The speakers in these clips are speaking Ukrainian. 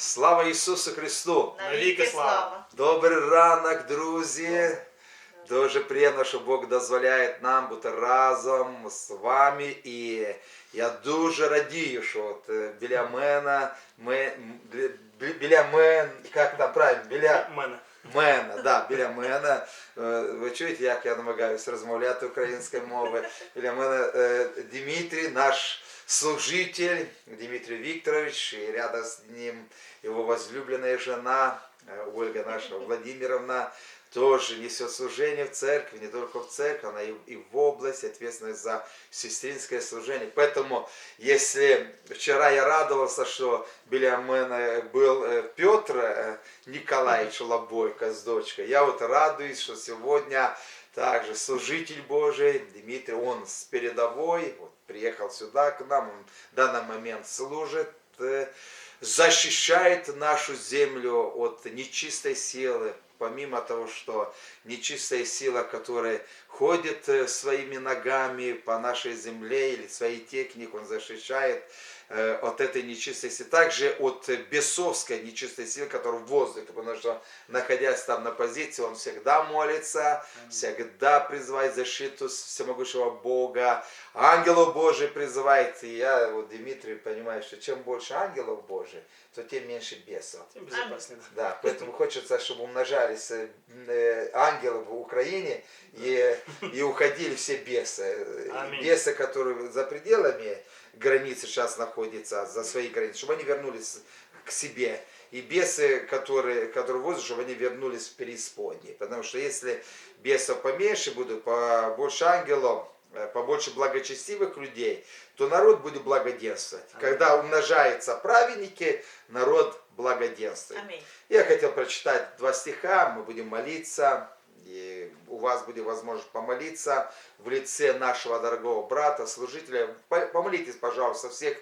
Слава Ісусу Христу! Навіки слава. Добрий ранок, друзі! Дуже приємно, що Бог дозволяє нам бути разом з вами. І я дуже радію, що от е, біля мене, ми, м, бі- бі- біля мене, як там правильно, біля Мене. мене, да, біля мене. Е, Ви чуєте, як я намагаюся розмовляти українською мовою. Біля мене е, Дмитрий, наш служитель, Дмитрий Викторович, и рядом с ним его возлюбленная жена, э, Ольга наша Владимировна, тоже несет служение в церкви, не только в церкви, она и, в область, ответственность за сестринское служение. Поэтому, если вчера я радовался, что біля мене был э, Петр э, Николаевич Лобойко с дочкой, я вот радуюсь, что сегодня также служитель Божий Дмитрий, он с передовой, вот, приехал сюда к нам, он в данный момент служит, э, защищает нашу землю от нечистой силы, помимо того, что нечистая сила, которая ходит э, своими ногами по нашей земле или своей техникой, он защищает от этой нечистой силы. Также от э, бесовской нечистой силы, которая в воздухе, потому что находясь там на позиции, он всегда молится, всегда призывает защиту всемогущего Бога, ангелов Божий призывает. И я, вот, Дмитрий, понимаю, что чем больше ангелов Божий, то тем меньше бесов. Тим безпечніше. Да, поэтому хочется, чтобы умножались э, э, ангелы в Украине и, и уходили все бесы. Э, Аминь. Бесы, которые за пределами границы сейчас находятся, за свои границы, чтобы они вернулись к себе. И бесы, которые, которые возят, чтобы они вернулись в преисподней. Потому что если бесов поменьше будут, побольше ангелов, э, побольше благочестивых людей, то народ будет благоденствовать. Когда умножаются праведники, народ благоденствует. Аминь. Я хотел прочитать два стиха, мы будем молиться, и у вас будет возможность помолиться в лице нашего дорогого брата, служителя. По- Помолитесь, пожалуйста, всех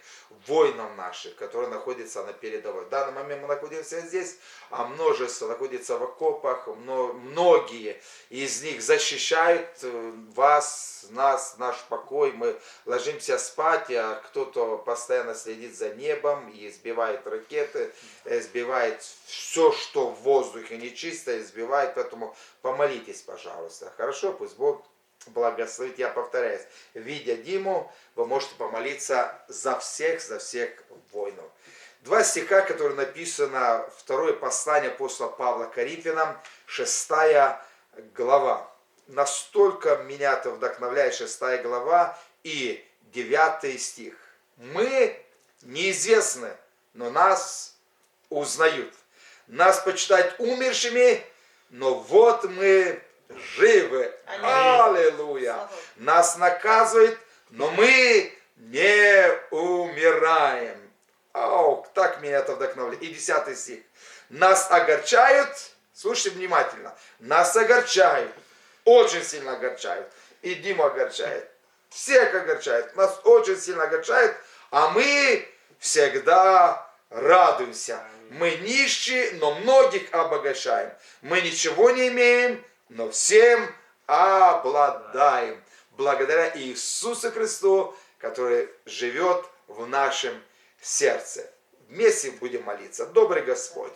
воинов наших, которые находятся на передовой. В данный момент мы находимся здесь, а множество находится в окопах, мно- многие из них защищают э, вас, нас, наш покой. Мы ложимся спать, а кто-то постоянно следит за небом и сбивает ракеты, э, сбивает все, что в воздухе нечистое, сбивает. Поэтому помолитесь, пожалуйста. Хорошо, пусть Бог благословит. Я повторяюсь, видя Диму, вы можете помолиться за всех, за всех воинов. Два стиха, которые написано, второе послание апостола Павла Коринфянам, шестая глава. Настолько меня это вдохновляет шестая глава и девятый стих. Мы неизвестны, но нас узнают. Нас почитают умершими, но вот мы живы. Аллилуйя. Нас наказывают, но мы не умираем. Ау, так меня это вдохновляет. И десятый стих. Нас огорчают, слушайте внимательно, нас огорчают, очень сильно огорчают. И Дима огорчает. Всех огорчает. Нас очень сильно огорчает, а мы всегда радуемся. Мы нищие, но многих обогащаем. Мы ничего не имеем, но всем обладаем. Благодаря Иисусу Христу, который живет в нашем сердце. Вместе будем молиться. Добрый Господь,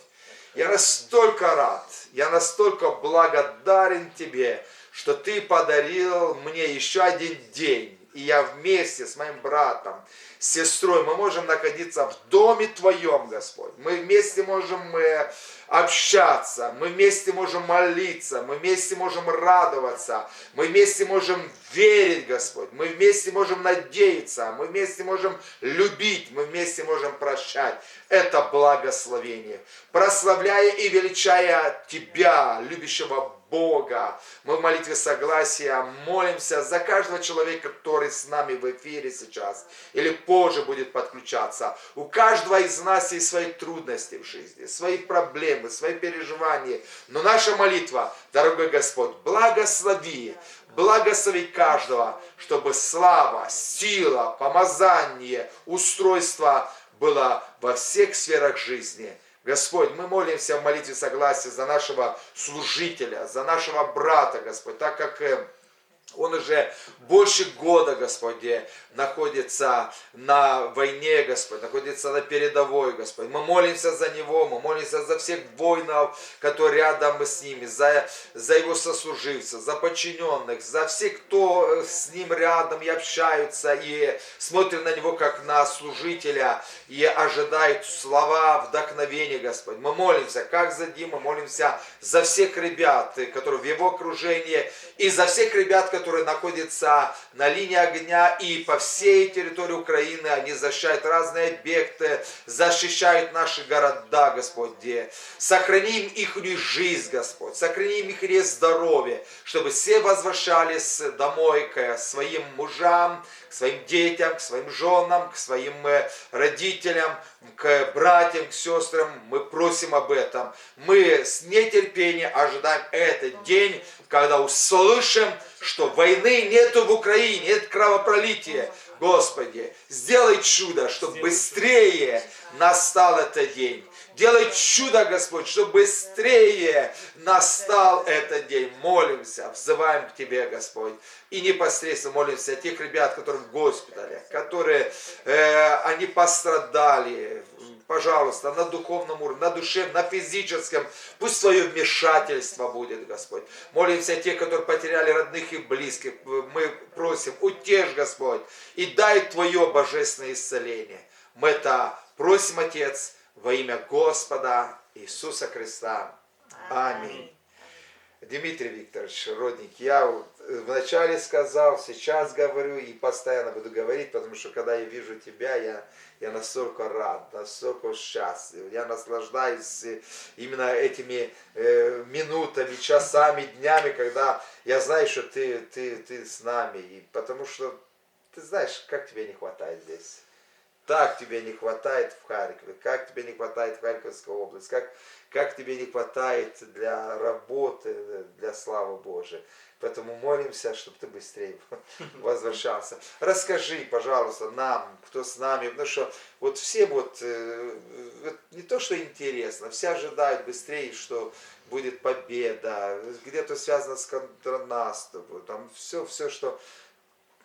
я настолько рад, я настолько благодарен Тебе, что Ты подарил мне еще один день. И я вместе с моим братом, с сестрой, мы можем находиться в доме Твоем, Господь. Мы вместе можем э, общаться, мы вместе можем молиться, мы вместе можем радоваться, мы вместе можем верить, Господь, мы вместе можем надеяться, мы вместе можем любить, мы вместе можем прощать. Это благословение. Прославляя и величая Тебя, любящего Бога. Мы в молитве согласия молимся за каждого человека, который с нами в эфире сейчас или позже будет подключаться. У каждого из нас есть свои трудности в жизни, свои проблемы, свои переживания. Но наша молитва, дорогой Господь, благослови, благослови каждого, чтобы слава, сила, помазание, устройство было во всех сферах жизни. Господь, мы молимся в молитве согласия за нашего служителя, за нашего брата, Господь, так как Он уже больше года, Господи, находится на войне, Господь, находится на передовой, Господь. Мы молимся за него, мы молимся за всех воинов, которые рядом с ними, за, за его сослуживцев, за подчиненных, за всех, кто с ним рядом и общаются, и смотрят на него как на служителя, и ожидают слова вдохновения, Господь. Мы молимся, как за Диму, молимся за всех ребят, которые в его окружении, и за всех ребят, которые находятся на линии огня и по всей территории Украины. Они защищают разные объекты, защищают наши города, Господи. Сохраним их жизнь, Господь. Сохраним их здоровье, чтобы все возвращались домой к своим мужам, к своим детям, к своим женам, к своим э, родителям, к братьям, к сестрам. Мы просим об этом. Мы с нетерпением ожидаем этот день, когда услышим, что войны нету в Украине, нет кровопролития. Господи, сделай чудо, чтобы быстрее настал этот день. Делай чудо, Господь, чтобы быстрее настал этот день. Молимся, взываем к Тебе, Господь. И непосредственно молимся о тех ребят, которые в госпитале, которые, э, они пострадали, пожалуйста, на духовном уровне, на душевном, на физическом. Пусть свое вмешательство будет, Господь. Молимся о тех, которые потеряли родных и близких. Мы просим, утешь, Господь, и дай Твое божественное исцеление. Мы это просим, Отец, во имя Господа Иисуса Христа. Аминь. Дмитрий Викторович, родник, я вот вначале сказал, сейчас говорю и постоянно буду говорить, потому что когда я вижу тебя, я, я настолько рад, настолько счастлив, я наслаждаюсь э, именно этими э, минутами, часами, днями, когда я знаю, что ты, ты, ты с нами, и потому что ты знаешь, как тебе не хватает здесь. Так тебе не хватает в Харькове, как тебе не хватает в Харьковской области, как, как тебе не хватает для работы, для славы Божией. Поэтому молимся, чтобы ты быстрее возвращался. Расскажи, пожалуйста, нам, кто с нами, потому что вот все э, вот не то, что интересно, все ожидают быстрее, что будет победа, где-то связано с контрнаступом, там все, все, что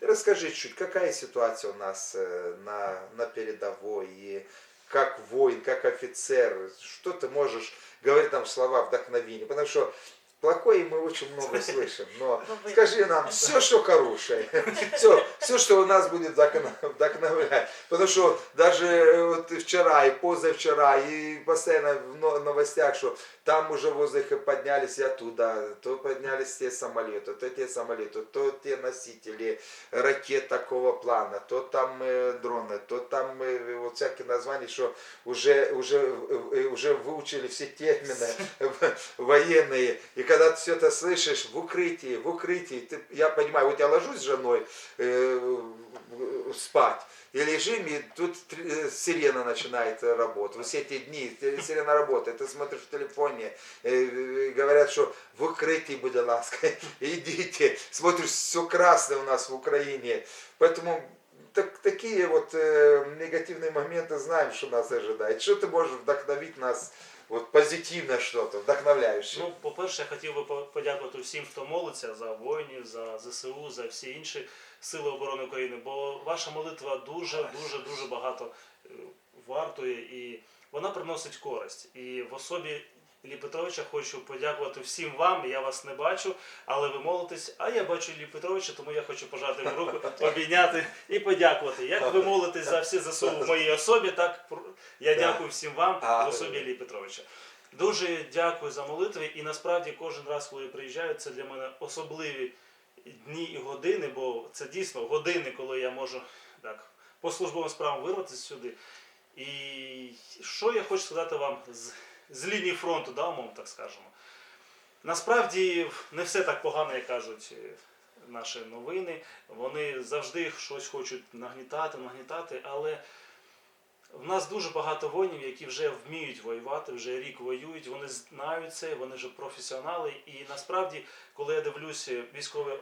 Расскажи чуть, какая ситуация у нас э, на, на передовой, и как воин, как офицер, что ты можешь говорить нам слова вдохновения, потому что плохое мы очень много слышим, но скажи нам все, что хорошее, все, все, что у нас будет вдохновлять, потому что даже э, вот вчера и позавчера, и постоянно в новостях, что там уже в воздухе поднялись и оттуда, то поднялись те самолеты, то те самолеты, то те носители ракет такого плана, то там э, дроны, то там э, вот всякие названия, что уже, уже, э, уже выучили все термины военные. И когда ты все это слышишь в укрытии, в укрытии, ты, я понимаю, вот я ложусь с женой э, спать, и лежим, и тут э, сирена начинает работать. Все эти дни сирена работает, ты смотришь в телефоне, э, говорят, что в укрытии, будь ласка, идите. Смотришь, все красное у нас в Украине. Поэтому так, такие вот э, негативные моменты знаем, что нас ожидает. Что ты можешь вдохновить нас от позитивне щось, вдохновляюче. Ну, по-перше, я хотів би по- подякувати всім, хто молиться за воїнів, за ЗСУ, за всі інші сили оборони України, бо ваша молитва дуже, дуже, дуже багато е, вартує і вона приносить користь. І в особі Іллі Петровича хочу подякувати всім вам. Я вас не бачу, але ви молитесь. А я бачу Іллі Петровича, тому я хочу пожати йому руку, обійняти і подякувати. Як ви молитесь за всі ЗСУ в моїй особі, так я дякую всім вам в особі Іллі Петровича. Дуже дякую за молитви. І насправді кожен раз, коли я приїжджаю, це для мене особливі дні і години, бо це дійсно години, коли я можу так по службовим справам вирватися сюди. І що я хочу сказати вам з, з лінії фронту, да, умовно так скажемо. Насправді не все так погано, як кажуть е, наші новини. Вони завжди щось хочуть нагнітати, нагнітати, але в нас дуже багато воїнів, які вже вміють воювати, вже рік воюють, вони знають це, вони вже професіонали. І насправді, коли я дивлюся військові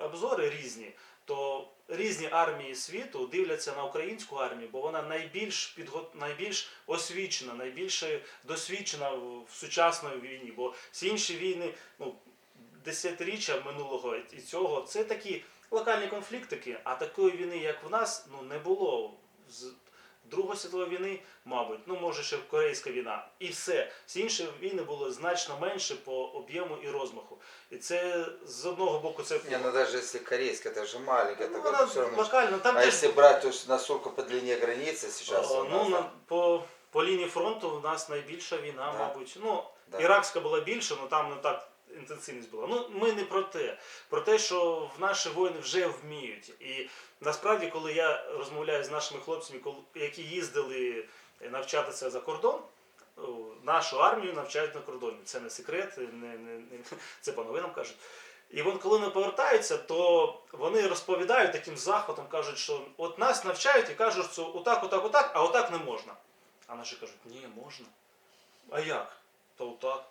обзори різні, то різні армії світу дивляться на українську армію, бо вона найбільш підго... найбільш освічена, найбільш досвідчена в сучасної війні. Бо всі інші війни, ну десятиріччя минулого і цього це такі локальні конфліктики, а такої війни, як в нас, ну не було. З Другої світової війни, мабуть, ну може ще Корейська війна, і все. Всі інші війни були значно менше по об'єму і розмаху. І це з одного боку це Не, ну даже если корейская, это же маленькая, ну, это вона как бы все равно. локально. Там А теж если брать, то есть насколько по длине границы сейчас О, у Ну, нас, на, да? по, по лінії фронту у нас найбільша війна, Да. мабуть. Ну, Да. іракська була більша, але там не так інтенсивність була. Ну, ми не про те. Про те, що в наші воїни вже вміють. І насправді, коли я розмовляю з нашими хлопцями, які їздили навчатися за кордон, нашу армію навчають на кордоні. Це не секрет, не, не, не, це по новинам кажуть. І вон, коли вони повертаються, то вони розповідають таким захватом, кажуть, що от нас навчають і кажуть, що отак, отак, отак, а отак не можна. А наші кажуть, ні, можна. А як? То отак.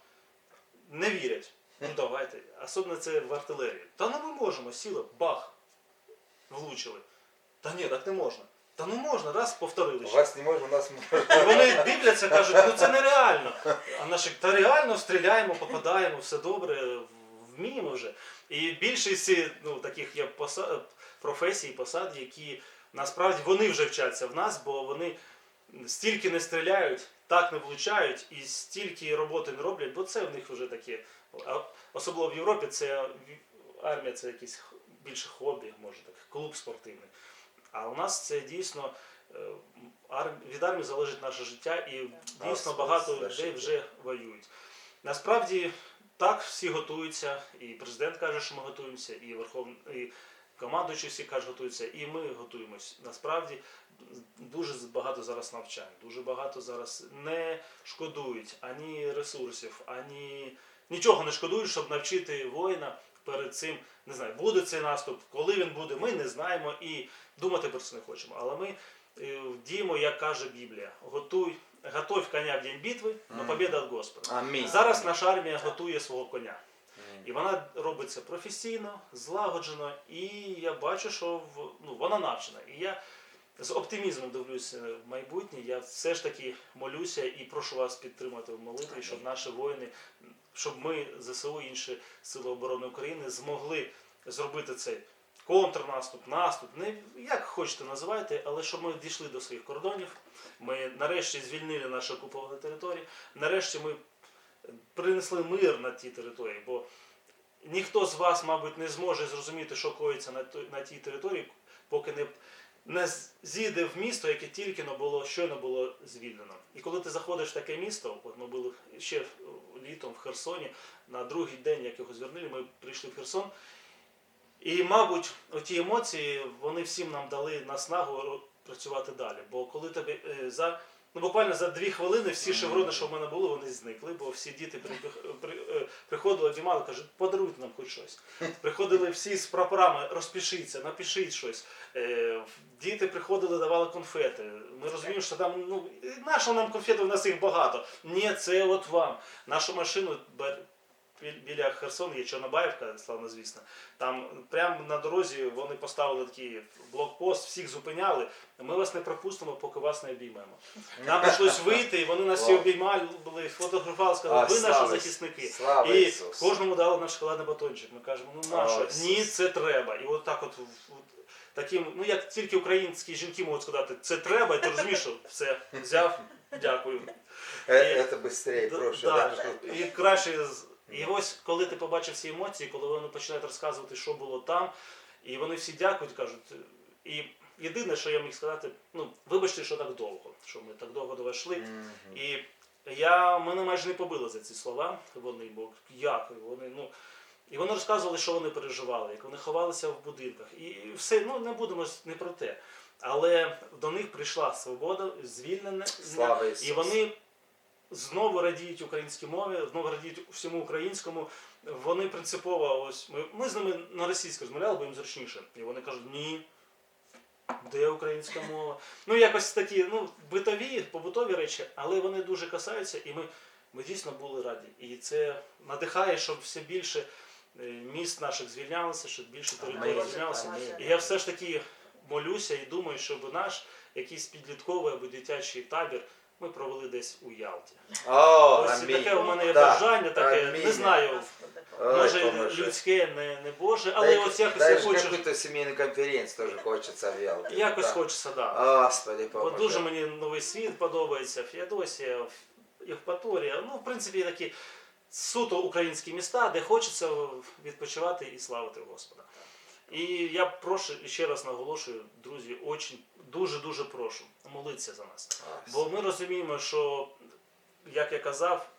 Не вірять. Ну давайте. Особливо це в артилерії. Та ну ми можемо, сіли, бах. Влучили. Та ні, так не можна. Та ну можна, раз повторили. У ще. вас не можно, у нас можно. І вони дивляться, кажуть, ну це нереально. А наші, та реально стріляємо, попадаємо, все добре, вміємо вже. І більшість ну, таких є посад, професій, посад, які насправді вони вже вчаться в нас, бо вони стільки не стріляють, так не влучають і стільки роботи не роблять, бо це в них вже таке. Особливо в Європі це армія це якийсь х- більше хобі, може так, клуб спортивний. А у нас це дійсно е, від армії залежить наше життя, і дійсно багато людей вже воюють. Насправді так всі готуються, і президент каже, що ми готуємося, і Верховний і командуючі всі кажуть, готуються, і ми готуємось. Насправді дуже багато зараз навчань, дуже багато зараз не шкодують ані ресурсів, ані нічого не шкодують, щоб навчити воїна перед цим. Не знаю, буде цей наступ, коли він буде, ми не знаємо і думати про це не хочемо. Але ми е, діємо, як каже Біблія: готуй, готовь коня в день битви, но Мгм. побіда від Господа. Аминь. Зараз наша армія готує свого коня. І вона робить це професійно, злагоджено, і я бачу, що в, ну, вона навчена. І я з оптимізмом дивлюся в майбутнє. Я все ж таки молюся і прошу вас підтримати в молитві, щоб наші воїни, щоб ми, ЗСУ інші сили оборони України, змогли зробити цей контрнаступ, наступ, не як хочете називайте, але щоб ми дійшли до своїх кордонів. Ми нарешті звільнили наші окуповані території. Нарешті ми принесли мир на ті території, бо ніхто з вас, мабуть, не зможе зрозуміти, що коїться на тій території, поки не, не зійде в місто, яке тільки було, щойно було звільнено. І коли ти заходиш в таке місто, от ми були ще літом в Херсоні, на другий день, як його звернули, ми прийшли в Херсон. І, мабуть, оті емоції вони всім нам дали наснагу працювати далі. Бо коли тебе е, за ну буквально за дві хвилини всі шеврони, що в мене були, вони зникли, бо всі діти при, при, е, приходили, обіймали, кажуть, подаруйте нам хоч щось. Приходили всі з прапорами, розпишіться, напишіть щось. Е, Діти приходили, давали конфети. Ми розуміємо, що там ну нащо нам конфети, у нас їх багато. Ні, це от вам. Нашу машину біля Херсону є Чорнобаївка, славно звісно. Там прямо на дорозі вони поставили такий блокпост, всіх зупиняли. Ми вас не пропустимо, поки вас не обіймемо. Нам прийшлось вийти, і вони нас всі Вау. обіймали, були, фотографували, сказали, А, ви наші слава захисники. Слава І Ісусу. кожному дали наш шоколадний батончик. Ми кажемо, ну нащо? Ой, Ні, Ісус. це треба. І от так от в- в- таким, ну як тільки українські жінки можуть сказати, це треба, і ти розумієш, що все, взяв, дякую. Э, И- Это быстрее, Да, проще. да. да? І краще з- і ось коли ти побачив всі емоції, коли вони починають розказувати, що було там, і вони всі дякують, кажуть. І єдине, що я міг сказати, ну вибачте, що так довго, що ми так довго до вас йшли. Мгм. І я мене майже не побили за ці слова. Вони, бо як вони, ну. І вони розказували, що вони переживали, як вони ховалися в будинках. І все, ну не будемо не про те. Але до них прийшла свобода, звільнення, Слава Ісусу. і вони знову радіють українській мові, знову радіють всьому українському. Вони принципово, ось ми, ми з ними на російській розмовляли, бо їм зручніше. І вони кажуть, ні. Де українська мова? Ну, якось такі, ну, битові, побутові речі, але вони дуже касаються, і ми, ми дійсно були раді. І це надихає, щоб все більше е, міст наших звільнялося, щоб більше територій звільнялося. І я все ж таки молюся і думаю, щоб наш якийсь підлітковий або дитячий табір ми провели десь у Ялті. О, Ось аминь. таке у мене є Да. бажання, таке Амінь. не знаю. Ой, Може поможи. людське, не, не Боже, але и- ось якось даже я хочу. какую-то семейную конференцию тоже хочется в Ялте. Якось да. хочеться, да. Господи, Бо поможи. дуже мені новий світ подобається, Феодосія, Євпаторія. Ну, в принципі, такі суто українські міста, де хочеться відпочивати і славити Господа. І я прошу і ще раз наголошую, друзі, очень дуже-дуже прошу молитися за нас. Бо ми розуміємо, що, як я казав,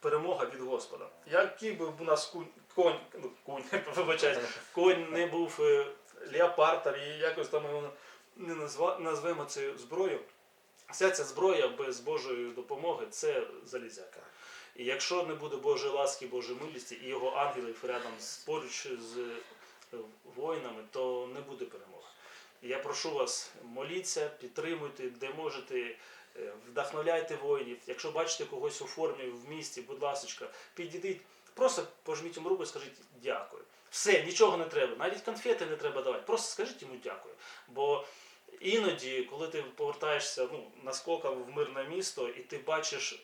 перемога від Господа. Який би у нас кунь, конь, ну, вибачайте, конь не був е, леопардом і якось там його не назва, назвемо цю зброю. Вся ця зброя без Божої допомоги це залізяка. І якщо не буде Божої ласки, Божої милості і його ангелів рядом з поруч з е, воїнами, то не буде перемоги. Я прошу вас, моліться, підтримуйте, де можете, е, вдохновляйте воїнів. Якщо бачите когось у формі в місті, будь ласка, підійдіть, просто пожміть йому руку і скажіть дякую. Все, нічого не треба, навіть конфети не треба давати. Просто скажіть йому дякую. Бо іноді, коли ти повертаєшся ну, наскоком в мирне місто, і ти бачиш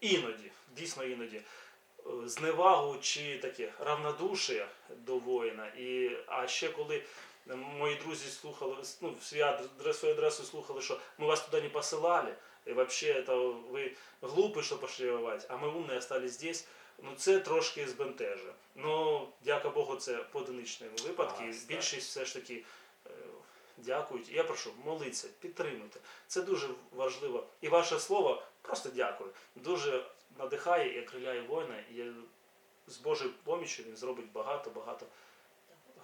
іноді, дійсно іноді, е, зневагу чи таке равнодушие до воїна. І, а ще коли мої друзі слухали, ну, адрес, свою адресу слухали, що ми вас туди не посилали, і взагалі это ви глупі, що пошли воювати, а ми умні остались здесь. Ну це трошки збентежує. Ну, дяка Богу, це поодиничні випадки. А, так. Більшість все ж таки е, дякують. Я прошу, моліться, підтримуйте. Це дуже важливо. І ваше слово просто дякую. Дуже надихає і окриляє воїна. І з Божою поміччю він зробить багато-багато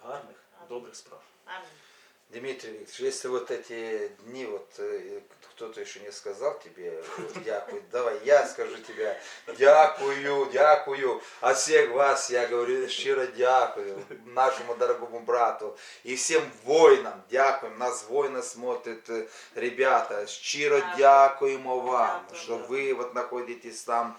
гарних, добрих справ. Амінь. Дмитрий Викторович, если вот эти дни, вот э, кто-то еще не сказал тебе э, дякую, давай я скажу тебе дякую, дякую. От всех вас я говорю щиро дякую нашему дорогому брату и всем воинам дякуем. Нас воины смотрят, э, ребята, щиро Дякую. дякуємо вам, Дякую. что вы вот находитесь там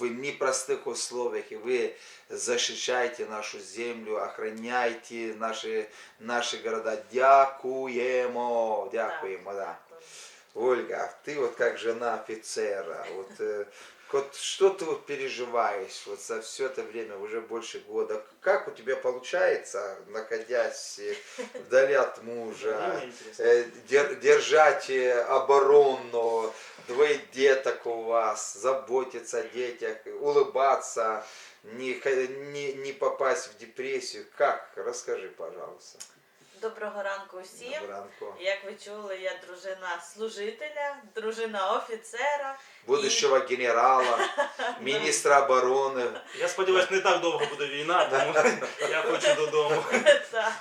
в непростых условиях, и вы защищаете нашу землю, охраняете наши, наши города. Дякуємо, дякуємо, да. Ольга, ты вот как жена офицера, вот, э, вот что ты вот переживаешь вот за все это время, уже больше года? Как у тебя получается, находясь э, вдали от мужа, інтересно. э, дер- держать э, оборону, двое деток у вас, заботиться о детях, улыбаться, не, не, не попасть в депрессию? Как? Расскажи, пожалуйста. Доброго ранку усім. Бранко. Як ви чули, я дружина служителя, дружина офіцера. Будущего генерала, министра обороны. Я сподіваюся, не так довго буде війна, тому я хочу додому. Та,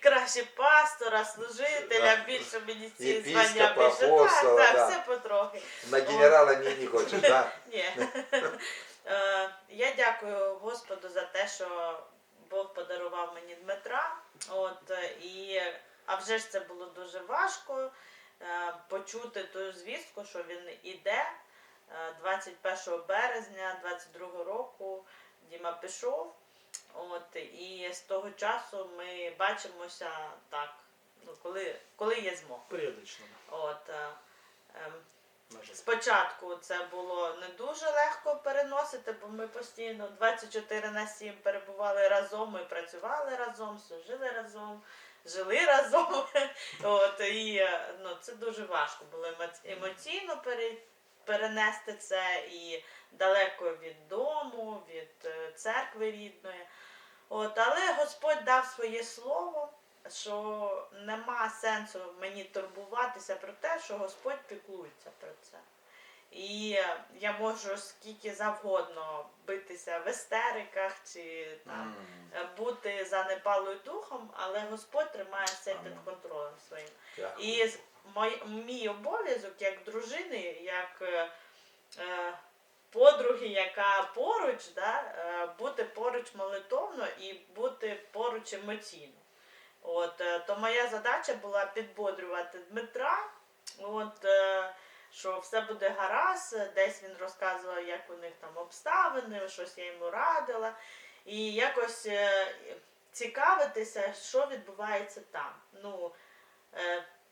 краще пастора, служителя, більше мені ці звання більше. так, да. так, все потрохи. На генерала не, не хочешь, да? Ні. Е, Я дякую Господу за те, що Бог подарував мені Дмитра. От, е, і, а вже ж це було дуже важко е, почути ту звістку, що він іде. Е, 21 березня 22 року Діма пішов. От, і з того часу ми бачимося так, ну, коли, коли є змога. Періодично. От, е, ем. Спочатку це було не дуже легко переносити, бо ми постійно 24 на 7 перебували разом, ми працювали разом, служили разом, жили разом. От, і ну, це дуже важко було емоційно перенести це і далеко від дому, від е, церкви рідної. От, але Господь дав своє слово, що нема сенсу мені турбуватися про те, що Господь піклується про це. І я можу скільки завгодно битися в істериках чи там М, бути занепалою духом, але Господь тримає все під контролем своїм. дякую. І мой, мій обов'язок як дружини, як е, е, подруги, яка поруч, да, е, бути поруч молитовно і бути поруч емоційно. От, е, то моя задача була підбодрювати Дмитра, от, е, що все буде гаразд, десь він розказував, як у них там обставини, щось я йому радила. І якось е, цікавитися, що відбувається там. Ну,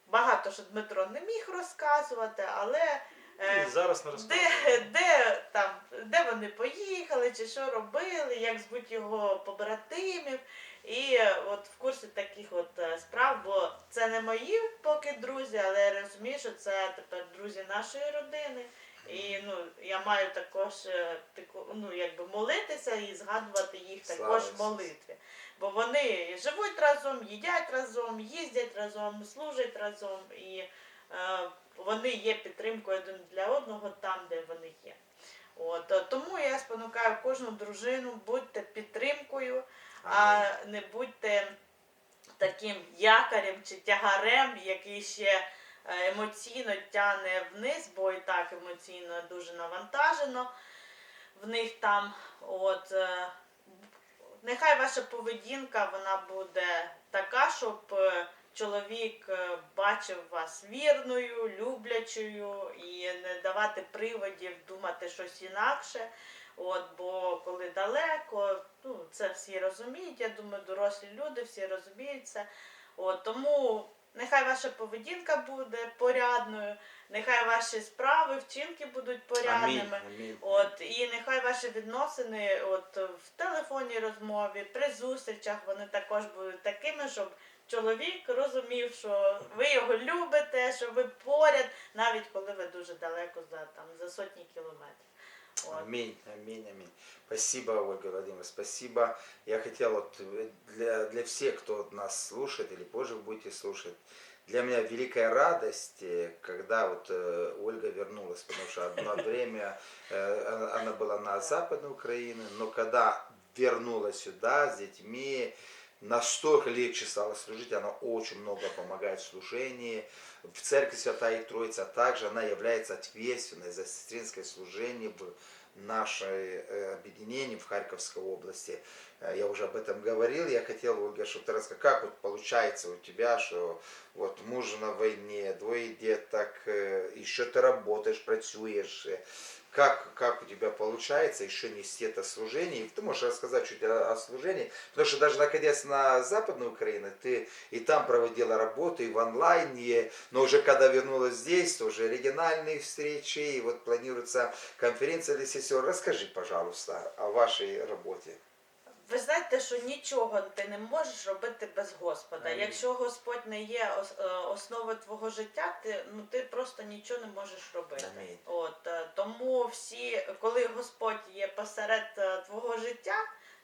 багато що Дмитро не міг розказувати, але І зараз не де, де, там, де вони їхали, чи що робили, як звуть його побратимів. І е, от в курсі таких от е, справ, бо це не мої поки друзі, але я розумію, що це тепер друзі нашої родини. І ну, я маю також е, ну, якби молитися і згадувати їх також в молитві. Бо вони живуть разом, їдять разом, їздять разом, служать разом, і е, вони є підтримкою один для одного там, де вони є. От, тому я спонукаю кожну дружину, будьте підтримкою, а не будьте таким якорем чи тягарем, який ще е, емоційно тягне вниз, бо і так емоційно дуже навантажено в них там. От, е, нехай ваша поведінка вона буде така, щоб е, чоловік бачив вас вірною, люблячою і не давати приводів думати щось інакше. От, бо коли далеко, ну це всі розуміють. Я думаю, дорослі люди всі розуміють це. От, тому нехай ваша поведінка буде порядною, нехай ваші справи, вчинки будуть порядними. Амінь. Амінь. От і нехай ваші відносини, от в телефонній розмові, при зустрічах вони також будуть такими, щоб чоловік розумів, що ви його любите, що ви поряд, навіть коли ви дуже далеко за там за сотні кілометрів. От. Аминь, аминь, аминь. Спасибо, Ольга Владимировна, спасибо. Я хотел вот э, для, для всех, кто нас слушает или позже вы будете слушать, для меня великая радость, э, когда вот э, Ольга вернулась, потому что одно время э, она она была на западной Украине, но когда вернулась сюда с детьми, настолько легче стало служить, она очень много помогает в служении. В церкви Святая Троица также она является ответственной за сестринское служение в нашей э, объединении в Харьковской области. Э, Я уже об этом говорил, я хотел, Ольга, чтобы ты рассказала, как вот получается у тебя, что вот муж на войне, двое деток, э, еще ты работаешь, працюешь, как, как у тебя получается еще нести это служение. И ты можешь рассказать чуть о, о служении, потому что даже находясь на Западной Украине, ты и там проводила работу, и в онлайне, но уже когда вернулась здесь, то уже региональные встречи, и вот планируется конференция для сестер. Расскажи, пожалуйста, о вашей работе. Ви знаєте, що нічого ти не можеш робити без Господа. Амінь. Якщо Господь не є е, основою твого життя, ти ну ти просто нічого не можеш робити. Амінь. От е, тому всі, коли Господь є посеред е, твого життя,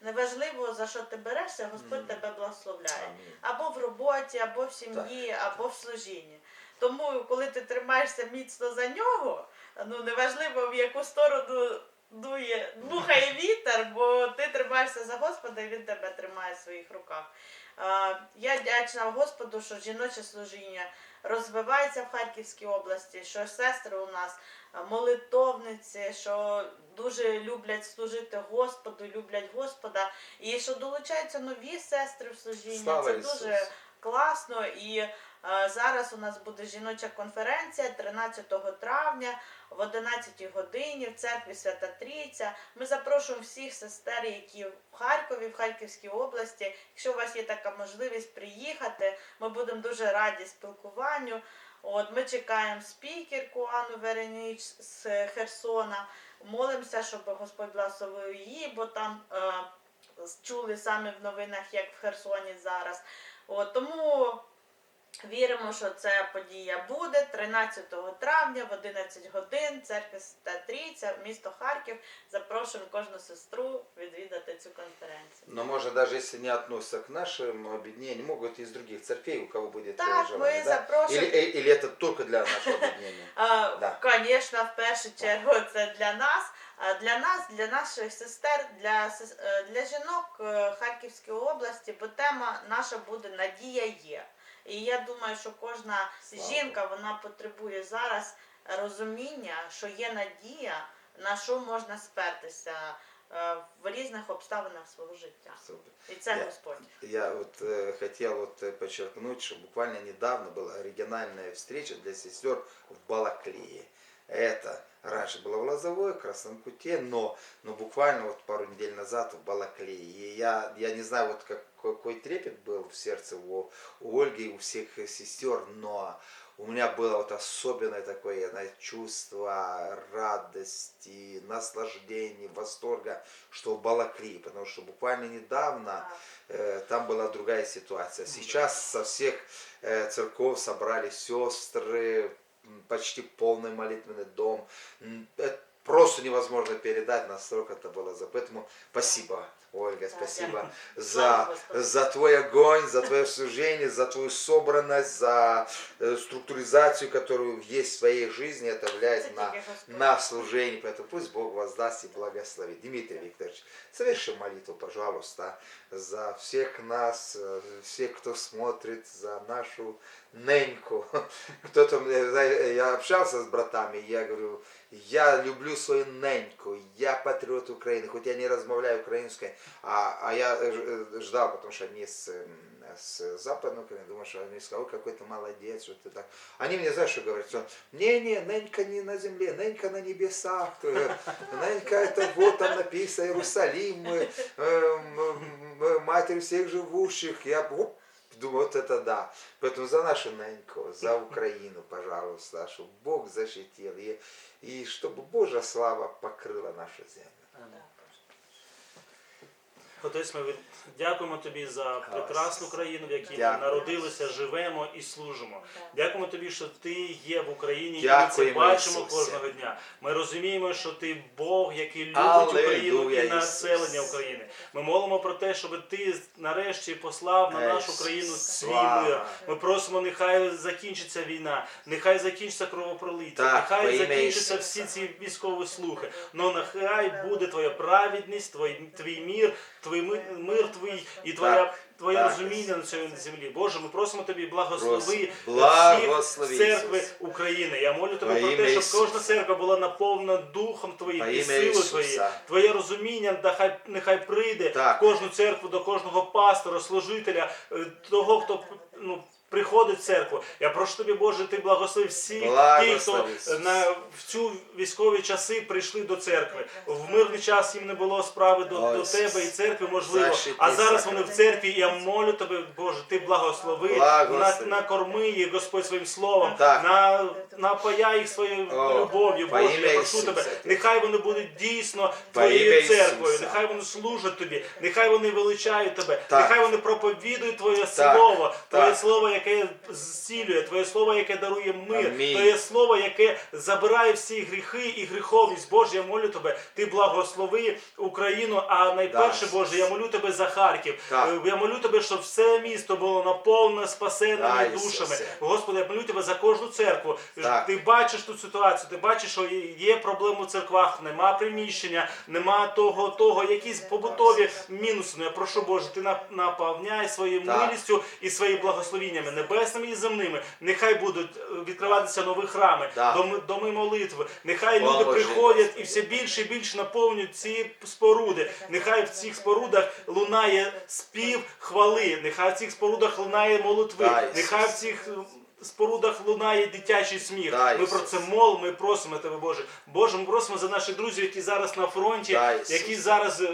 неважливо за що ти берешся, Господь Мгм. тебе благословляє. Аминь. Або в роботі, або в сім'ї, або в служінні. Тому, коли ти тримаєшся міцно за нього, ну неважливо в яку сторону дує, духає вітер, бо ти тримаєшся за Господа і він тебе тримає в своїх руках. Я вдячна Господу, що жіноче служіння розвивається в Харківській області, що сестри у нас молитовниці, що дуже люблять служити Господу, люблять Господа, і що долучаються нові сестри в служіння. Слава Це Ісусу. дуже класно. І зараз у нас буде жіноча конференція 13 травня в 11 годині в церкві Свята Трійця. Ми запрошуємо всіх сестер, які в Харкові, в Харківській області. Якщо у вас є така можливість приїхати, ми будемо дуже раді спілкуванню. От ми чекаємо спікерку Анну Вереніч з Херсона. Молимося, щоб Господь благословив її, бо там е, чули саме в новинах, як в Херсоні зараз. От, тому віримо, що ця подія буде 13 травня в 11 годин. Церква Свята Трійця, місто Харків. Запрошуємо кожну сестру відвідати цю конференцію. Но может даже если не относятся к нашим объединениям, могут из других церквей, у кого будет э, Так, желание, ми да? запрошуємо. Или, э, или это только для нашего объединения? А, Да. Звісно, в першу чергу це для нас. А для нас, для наших сестер, для, сес- е, для жінок е, Харківської області, бо тема наша буде Надія є. І я думаю, що кожна Слава жінка вона потребує зараз розуміння, що є надія, на що можна спертися е, в різних обставинах свого життя. Супер. І це Я- Господь. Я вот э, хотел вот э, подчеркнуть, что буквально недавно была региональная встреча для сестер в Балаклее. Это раньше было в Лозовой, в Красном Куте, но, но буквально вот пару недель назад в Балаклее. И я, я не знаю, вот как, какой трепет был в сердце у, у Ольги и у всех сестер, но у меня было вот особенное такое знаете, чувство радости, наслаждения, восторга, что в Балакли, потому что буквально недавно э, там была другая ситуация. Сейчас со всех э, церков собрались сестры, почти полный молитвенный дом. Это просто невозможно передать, настолько это было. Поэтому спасибо, Ольга, спасибо за, за твой огонь, за твое служение, за твою собранность, за э, структуризацию, которую есть в твоей жизни. Это влияет на, на служение. Поэтому пусть Бог воздаст и благословит. Дмитрий Викторович, соверши молитву, пожалуйста, за всех нас, э, всех, кто смотрит, за нашу неньку. Кто-то, мне, я общался с братами, я говорю, я люблю свою неньку, я патриот Украины, хоть я не размовляю украинской, а, а я э, э, ждал, потому что они с, с западной Украины, думаю, что они сказали, ой, какой ты молодец, что ты так. Они мне, знаешь, что говорят, что не-не, ненька не на земле, ненька на небесах, Э, ненька это вот там написано, Иерусалим, э, м, м, матерь всех живущих, я оп, Думаю, вот это да. Поэтому за нашу Неньку, за Украину, пожалуйста, чтобы Бог защитил. И, и чтобы Божья слава покрыла нашу землю. Отець, ми дякуємо тобі за прекрасну країну, в якій ми Дякую. народилися, живемо і служимо. Дякуємо тобі, що ти є в Україні, і ми це Дякуємо, бачимо Ісусе. кожного дня. Ми розуміємо, що ти Бог, який любить Україну і Ісус. населення України. Ми молимо про те, щоб ти нарешті послав на нашу країну свій слава. мир. Ми просимо, нехай закінчиться війна, нехай закінчиться кровопролиття, Так, нехай во ім'я закінчаться Ісуса. всі ці військові слухи. Но нехай буде твоя праведність, твій, твій мір, твій ми- мир твій і твоя. Твоє так. розуміння на цій землі. Боже, ми просимо тобі благослови всіх церкви Ісус. України. Я молю тебе про те, щоб кожна церква була наповнена духом твоїм Во і силою твоєю. Твоє розуміння нехай, нехай прийде Так. в кожну церкву до кожного пастора, служителя, е, того, хто ну. Приходить в церкву. Я прошу тобі, Боже, ти благослови всіх тих, хто на в цю військові часи прийшли до церкви. В мирний час їм не було справи до, до тебе і церкви, можливо. А зараз вони в церкві. і Я молю тебе, Боже, ти благослови, на, накорми їх, Господь, своїм словом, на, напаяй їх своєю любов'ю. Боже, я прошу тебе, нехай вони будуть дійсно твоєю церквою, нехай вони служать тобі, нехай вони величають тебе, нехай вони проповідують Твоє слово, Твоє слово, яке зцілює, Твоє слово, яке дарує мир, Амінь. Твоє слово, яке забирає всі гріхи і гріховність. Боже, я молю тебе, ти благослови Україну, а найперше, Да. Боже, я молю тебе за Харків. Так. Е, Я молю тебе, щоб все місто було наповнене спасеними Да, Ісусе. душами. Господи, я молю тебе за кожну церкву. Так. Ти бачиш ту ситуацію, ти бачиш, що є проблеми в церквах, нема приміщення, нема того, того, якісь побутові мінуси. Ну я прошу Боже, ти на- наповняй своєю Так. милістю і своїми благословіннями небесними і земними. Нехай будуть е, відкриватися нові храми, Да. доми, доми молитви. Нехай люди Поможи, приходять і все більше і більше наповнюють ці споруди. Нехай в цих спорудах лунає спів хвали, нехай в цих спорудах лунає молитви, Да, нехай в цих спорудах лунає дитячий сміх. Да, ми про це молимо, ми просимо тебе, Боже. Боже, ми просимо за наших друзів, які зараз на фронті, Да, які зараз е,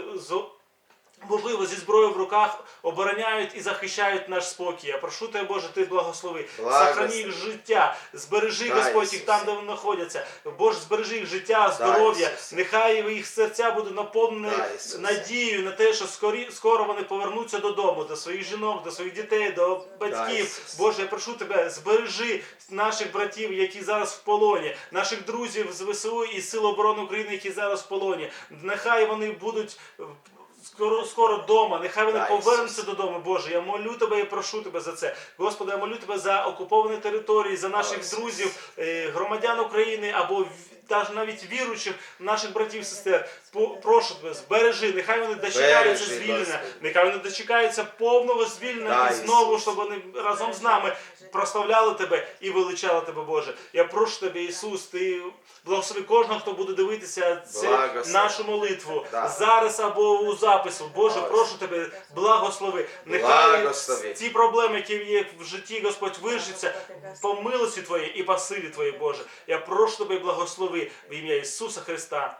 Можливо, зі зброєю в руках обороняють і захищають наш спокій. Я прошу тебе, Боже, ти благослови. Сохрани їх життя, збережи, Да, Господь, їх там, де вони знаходяться. Боже, збережи їх життя, здоров'я. Нехай їх серця будуть наповнені надією на те, що скорі, скоро вони повернуться додому, до своїх жінок, до своїх дітей, до батьків. Ісусе. Боже, я прошу тебе, збережи наших братів, які зараз в полоні, наших друзів з ВСУ і Сил оборони України, які зараз в полоні. Нехай вони будуть. Скоро скоро вдома, нехай вони повернуться додому, Боже. Я молю тебе і прошу тебе за це. Господи, я молю тебе за окуповані території, за наших друзів, е, громадян України або навіть віруючих наших братів сестер. Прошу тебе, збережи, нехай вони дочекаються Збережи, звільнення, Господи. нехай вони дочекаються повного звільнення Да, і знову, Ісус. щоб вони разом з нами прославляли тебе і величали тебе, Боже. Я прошу тебе, Ісус, ти благослови кожного, хто буде дивитися це Благослови. нашу молитву Да. зараз або у запису. Боже, Ось. прошу тебе, благослови. Нехай Благослови. ці проблеми, які є в житті, Господь, вирішиться по милості Твоїй і по силі Твоїй, Боже. Я прошу тебе, благослови в ім'я Ісуса Христа.